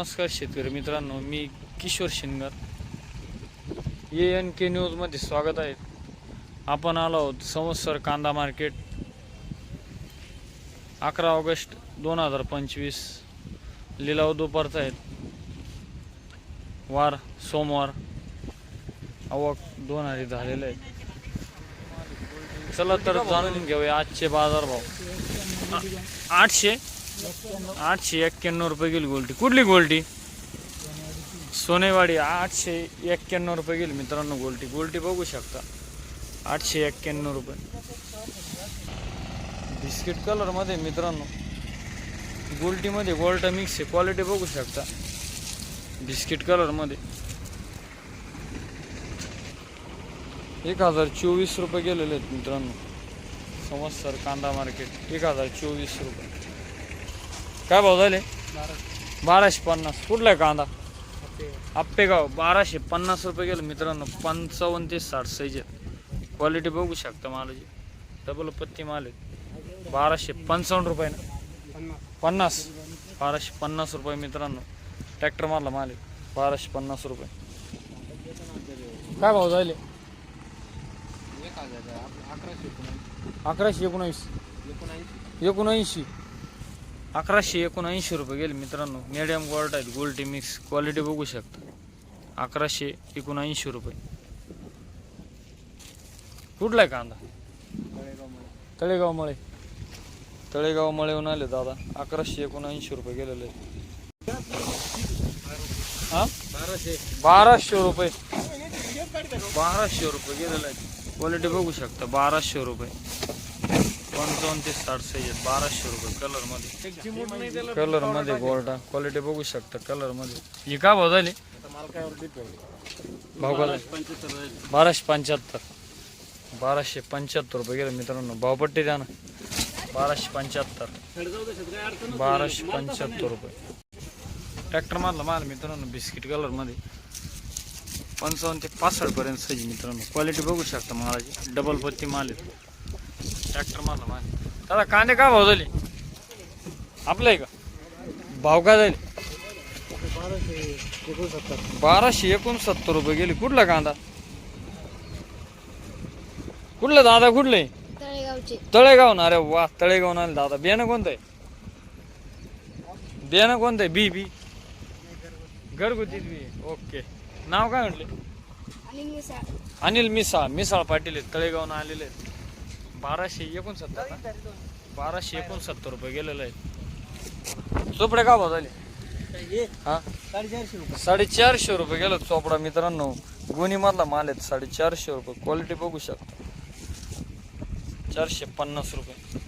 नमस्कार शेतकरी मित्रांनो मी किशोर शिनगर ए एन के न्यूजमध्ये स्वागत आहे. आपण आलो आहोत संवत्सर कांदा मार्केट. अकरा ऑगस्ट दोन हजार पंचवीस. लिलाव दुपारचा आहेत वार सोमवार. आवक दोन हजार झालेले आहेत चला तर जाणून घेऊया आजचे बाजारभाव आठशे आठशे एक्क्याण्णव रुपये गेली गोल्टी कुठली गोल्टी सोनेवाडी. आठशे एक्क्याण्णव रुपये गेली मित्रांनो गोल्टी गोल्टी बघू शकता. आठशे एक्क्याण्णव रुपये. बिस्किट कलरमध्ये मित्रांनो गोल्टीमध्ये गोल्ट मिक्स आहे. क्वालिटी बघू शकता. बिस्किट कलरमध्ये. एक हजार चोवीस रुपये गेलेले आहेत मित्रांनो. संवत्सर कांदा मार्केट. एक हजार चोवीस रुपये. काय भाव झाले? बाराशे पन्नास. कुठला आहे कांदा? आप्पेगाव बाराशे पन्नास रुपये गेलं मित्रांनो. पंचावन्न ते साठ साईज क्वालिटी बघू शकता मालाची डबल पत्ती माल आहे. बाराशे पंचावन्न रुपये ना? पन्नास. बाराशे पन्नास रुपये मित्रांनो. ट्रॅक्टर मारला माल आहे. बाराशे पन्नास रुपये. काय भाव झाले? अकराशे एकोणावीस एकोणऐंशी. अकराशे एकोणऐंशी रुपये गेले मित्रांनो. मिडियम गोल्ड आहेत गोल्टी मिक्स क्वालिटी बघू शकता. अकराशे एकोणऐंशी रुपये. कुठला आहे कांदा? तळेगाव मळे. तळेगाव मळेहून आले दादा. अकराशे एकोणऐंशी रुपये गेलेले हा? बाराशे बाराशे रुपये. बाराशे रुपये गेलेले आहेत. क्वालिटी बघू शकता. बाराशे रुपये. पंचावन्न ते साठ साईज आहेत बाराशे रुपये कलरमध्ये कलरमध्ये गोल्डा. क्वालिटी बघू शकता कलरमध्ये ही का भाव झाली भाव का? बाराशे पंच्याहत्तर. बाराशे पंच्याहत्तर रुपये गेले मित्रांनो. भावपट्टी द्या ना. बाराशे पंच्याहत्तर. बाराशे पंच्याहत्तर रुपये. ट्रॅक्टर मारला माल मित्रांनो बिस्किट कलरमध्ये पंचावन्न ते पासष्ट पर्यंत साईज मित्रांनो. क्वालिटी बघू शकता मालाची. डबल पत्ती माल आहे. ट्रॅक्टर मारला दादा कांदे का भाव झाले? आपलं आहे का? भाव काय झाले? बाराशे एकोणसत्तर रुपये गेले. कुठला कांदा? कुठलं दादा कुठले तळेगाव ना? अरे वा तळेगाव ना. दादा बियाणं कोणतं आहे? बियाणं कोणतं आहे? बी बी. घरगुती बी ओके. नाव काय म्हटले? अनिल मिसाळ. मिसाळ. पाटील आहेत. तळेगावनं आलेले आहेत. बाराशे एकोणसत्तर ना? बाराशे एकोणसत्तर रुपये गेलेले आहेत. चोपडे का भाव झाले? हा साडेचारशे रुपये. साडेचारशे रुपये गेलो चोपडा मित्रांनो. गोणीमधला माल आहेत साडेचारशे रुपये. क्वालिटी बघू शकता. चारशे पन्नास रुपये.